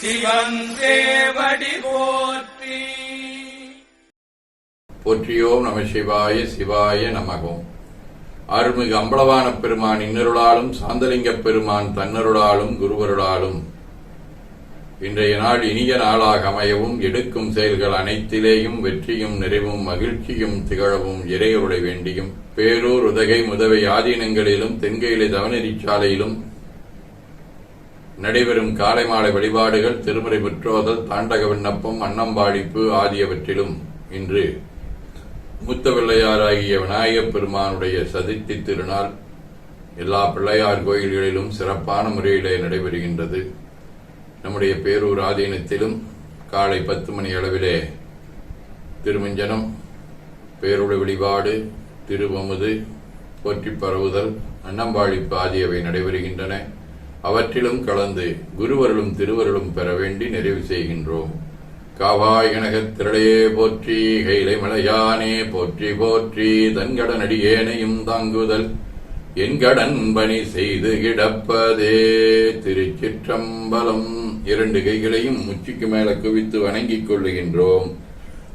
சிவன் தேவடி போற்றி. போற்றியோம் நம சிவாய சிவாய நமகோம் அருள்மிகு அம்பலவான பெருமான் இன்னருளாலும் சாந்தலிங்கப் பெருமான் தன்னருளாலும் குருவருளாலும். இன்றைய நாள் இனிய நாளாக அமையவும் எடுக்கும் செயல்கள் அனைத்திலேயும் வெற்றியும் நிறைவும் மகிழ்ச்சியும் திகழவும் இறையருளை வேண்டியும். பேரூர் உதகை முதவை ஆதீனங்களிலும் தென்கையிலே தவநெறிச்சாலையிலும் நடைபெறும் காலை மாலை வழிபாடுகள் திருமுறை முற்றோதல் தாண்டக விண்ணப்பம் அன்னம்பாடிப்பு ஆகியவற்றிலும் இன்று மூத்த பிள்ளையாராகிய விநாயகப் பெருமானுடைய சதுர்த்தி திருநாள் எல்லா பிள்ளையார் கோயில்களிலும் சிறப்பான முறையிலே நடைபெறுகின்றது. நம்முடைய பேரூர் ஆதீனத்திலும் காலை பத்து மணி அளவிலே திருமஞ்சனம் பேருள வழிபாடு திருவமுது போற்றி பரவுதல் அன்னம்பாழிப்பு ஆகியவை நடைபெறுகின்றன. அவற்றிலும் கலந்து குருவருளும் திருவருளும் பெற வேண்டி நிறைவு செய்கின்றோம். காவாய் கனகத் திரளையே போற்றி கைலை மலையானே போற்றி போற்றி தன்கடன் அடியேனையும் தாங்குதல். என் கடன் பணி செய்து கிடப்பதே திருச்சிற்றம்பலம். இரண்டு கைகளையும் முச்சிக்கு மேல குவித்து வணங்கிக் கொள்ளுகின்றோம்.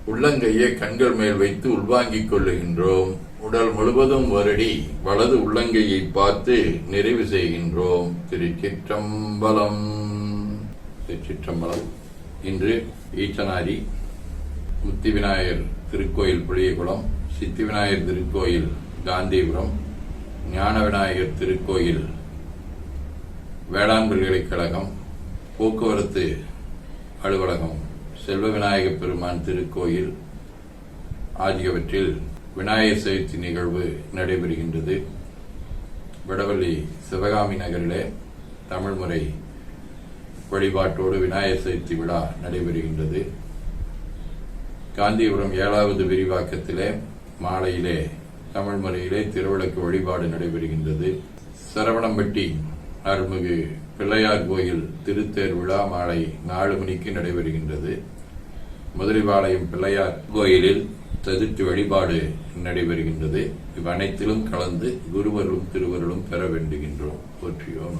உள்ளங்கையை கண்கள் மேல் வைத்து உள்வாங்கிக் கொள்ளுகின்றோம். உடல் முழுவதும் வருடி வலது உள்ளங்கையை பார்த்து நிறைவு செய்கின்றோம். திருச்சிற்றம்பலம். திருச்சிற்றம்பலம். இன்று ஈச்சனாரி முத்தி விநாயகர் திருக்கோயில் புளியகுளம் சித்தி விநாயகர் திருக்கோயில் காந்திபுரம் ஞான விநாயகர் திருக்கோயில் வேளாண் பல்கலைக்கழகம் போக்குவரத்து அலுவலகம் செல்வ விநாயகப் பெருமான் திருக்கோயில் ஆகியவற்றில் விநாயகர் சதுர்த்தி நிகழ்வு நடைபெறுகின்றது. வடவள்ளி சிவகாமி நகரிலே தமிழ்முறை வழிபாட்டோடு விநாயகர் சதுர்த்தி விழா நடைபெறுகின்றது. காந்திபுரம் ஏழாவது விரிவாக்கத்திலே மாலையிலே தமிழ் முறையிலே திருவிளக்கு வழிபாடு நடைபெறுகின்றது. சரவணம்பட்டி அருள்மிகு பிள்ளையார் கோயில் திருத்தேர் விழா மாலை நாலு மணிக்கு நடைபெறுகின்றது. முதலிபாளையம் பிள்ளையார் கோயிலில் சதுர்த்தி வழிபாடு நடைபெறுகின்றது. இவ்வனைத்திலும் கலந்து குருவரும் திருவருளும் பெற வேண்டுகின்றோம். போற்றியோம்